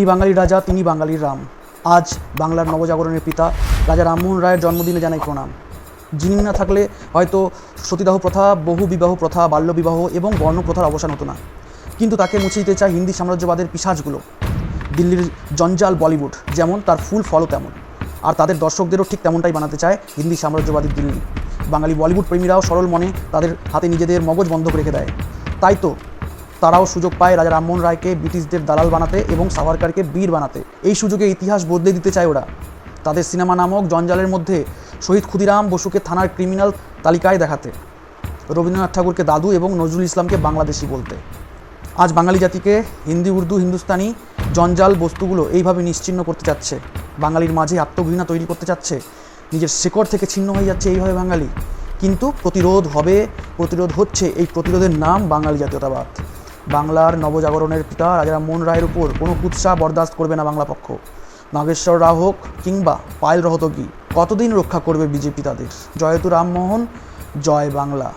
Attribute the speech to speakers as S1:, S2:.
S1: যিনি বাঙালির রাজা, তিনি বাঙালির রাম। আজ বাংলার নবজাগরণের পিতা রাজা রামমোহন রায়ের জন্মদিনে জানাই প্রণাম। যিনি না থাকলে হয়তো সতীদাহ প্রথা, বহু বিবাহ প্রথা বাল্যবিবাহ এবং বর্ণপ্রথার অবসান হতো না। কিন্তু তাকে মুছে দিতে চায় হিন্দি সাম্রাজ্যবাদের পিসাজগুলো। দিল্লির জঞ্জাল বলিউড, যেমন তার ফুল ফলও তেমন। আর তাদের দর্শকদেরও ঠিক তেমনটাই বানাতে চায় হিন্দি সাম্রাজ্যবাদী দিল্লি। বাঙালি বলিউড প্রেমীরাও সরল মনে তাদের হাতে নিজেদের মগজ বন্ধ রেখে দেয়। তাই তো তারাও সুযোগ পায় রাজা রামমোহন রায়কে ব্রিটিশদের দালাল বানাতে এবং সাভারকারকে বীর বানাতে। এই সুযোগে ইতিহাস বদলে দিতে চায় ওরা। তাদের সিনেমা নামক জঞ্জালের মধ্যে শহীদ ক্ষুদিরাম বসুকে থানার ক্রিমিনাল তালিকায় দেখাতে, রবীন্দ্রনাথ ঠাকুরকে দাদু এবং নজরুল ইসলামকে বাংলাদেশি বলতে। আজ বাঙালি জাতিকে হিন্দি, উর্দু, হিন্দুস্তানি জঞ্জাল বস্তুগুলো এইভাবে নিশ্চিহ্ন করতে চাচ্ছে। বাঙালির মাঝে আত্মঘৃণা তৈরি করতে চাচ্ছে। নিজের শেকড় থেকে ছিন্ন হয়ে যাচ্ছে এইভাবে বাঙালি। কিন্তু প্রতিরোধ হবে, প্রতিরোধ হচ্ছে এই প্রতিরোধের নাম বাঙালি জাতীয়তাবাদ। বাংলার নবজাগরণের পিতা রাজা রামমোহন রায়ের উপর কোনো কুৎসা বরদাস্ত করবে না বাংলা পক্ষ। নাগেশ্বর রাও হোক কিংবা পায়েল রহতগি, কতদিন রক্ষা করবে বিজেপি তাদের? জয়তু রামমোহন, জয় বাংলা।